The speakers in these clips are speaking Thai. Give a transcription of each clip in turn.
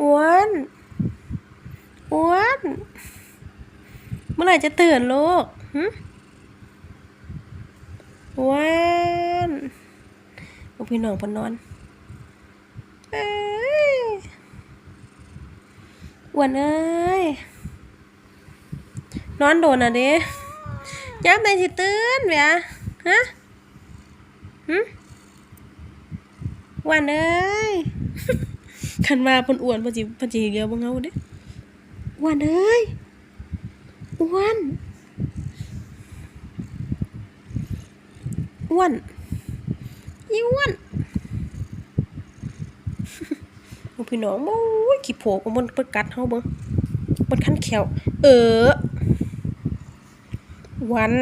อ้วนอ้วนเมื่อไหร่จะตื่นลูกหึอ้วนลูกพี่น้องพนนอนเอ้ยอ้วนเอ้ยนอนโดนอะเด้ย้ำในสิตื่นเวียฮะหึอ้วนเอ้ย คันมาเพิ่นอ้วนเพิ่นสิเพิ่นสิเดียวบ่เงาเด้อ้วนเอ้ยอ้วนอ้วนอีอ้วนอ้พี่น้องโอ้ยขี้โผล่มันเพิ่นกัดเฮาเบิ่งมันคันแขวเออวัน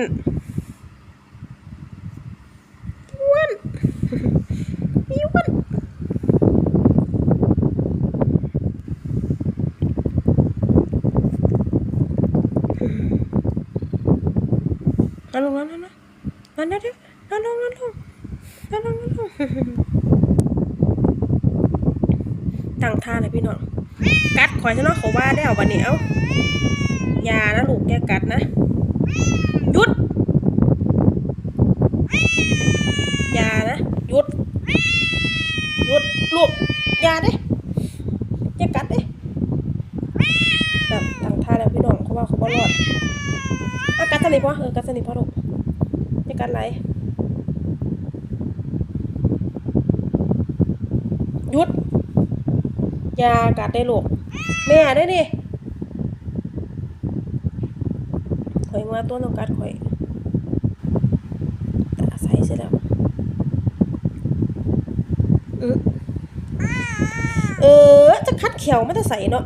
อ้วน อีอ้วน นอนลงนอนนอนนอนนอนเดี๋ยวนอนลงนอนลงนอนลงนอนลงตั้งท่าเลยพี่น้อง กัดข่อยซะเนาะเขาว่าได้เอาบัดนี้เอ้ายานะลูกแกกัดนะหยุดยานะหยุดหยุดลูกยาเด้อย่ากัดเด้ตั้งท่าแล้วพี่น้องเขาว่าเขาบ่รอดอะกัด สนิทพอเออกัดสนิทพอลูกไม่กัดไรหยุดยากัดได้ลูกแม่ได้ดิข่อยมาตัวน้องกัดข่อยตาใส่เสร็จแล้วเออเออจะคัดเขียวมันจะใส่เนาะ